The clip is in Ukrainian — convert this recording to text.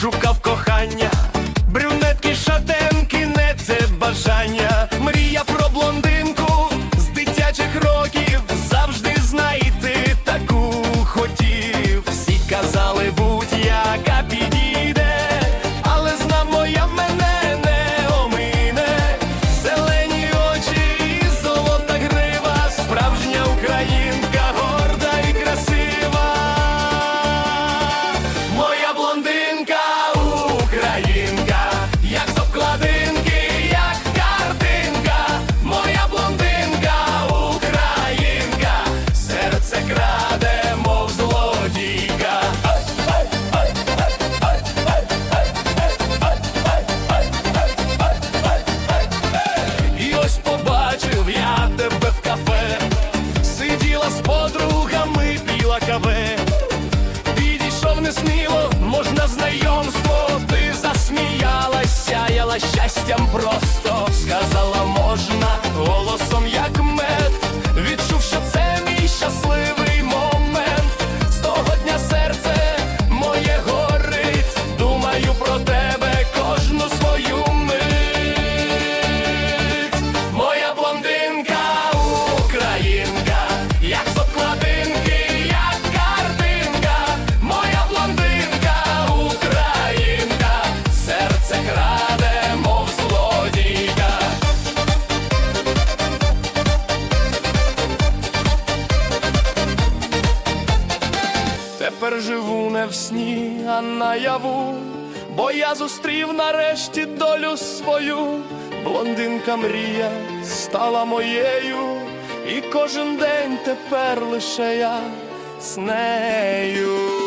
шукав кохання, брюнетки, шатенки, не це бажання, мрія. гуляла з подругами, піла каве, підійшов несміло, можна знайомство, ти засміялась, сяяла щастям просто. тепер живу не в сні, а наяву, бо я зустрів нарешті долю свою, блондинка мрія стала моєю, і кожен день тепер лише я з нею.